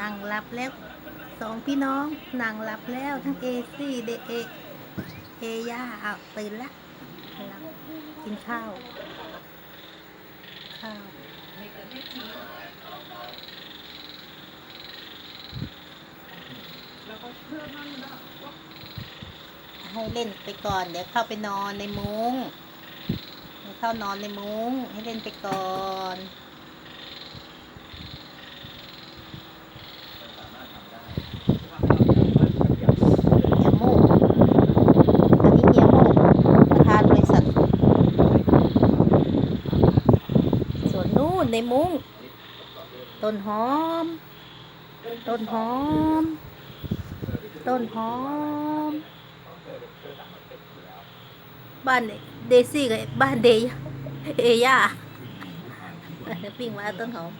นั่งหลับแล้วสองพี่น้องนั่งหลับแล้วทั้งเอซี่เดเอเอย่าเอาตื่นละหลับกินข้าว ข้าวให้เล่นไปก่อน เดี๋ยวเข้าไปนอนในมุง้งให้เข้านอนในมุ้งให้เล่นไปก่อน ในมุ้ง ต้นหอม ต้นหอม ต้นหอม บ้านเดซี่กับบ้านเดยเอย่าปิ้งมาต้นหอม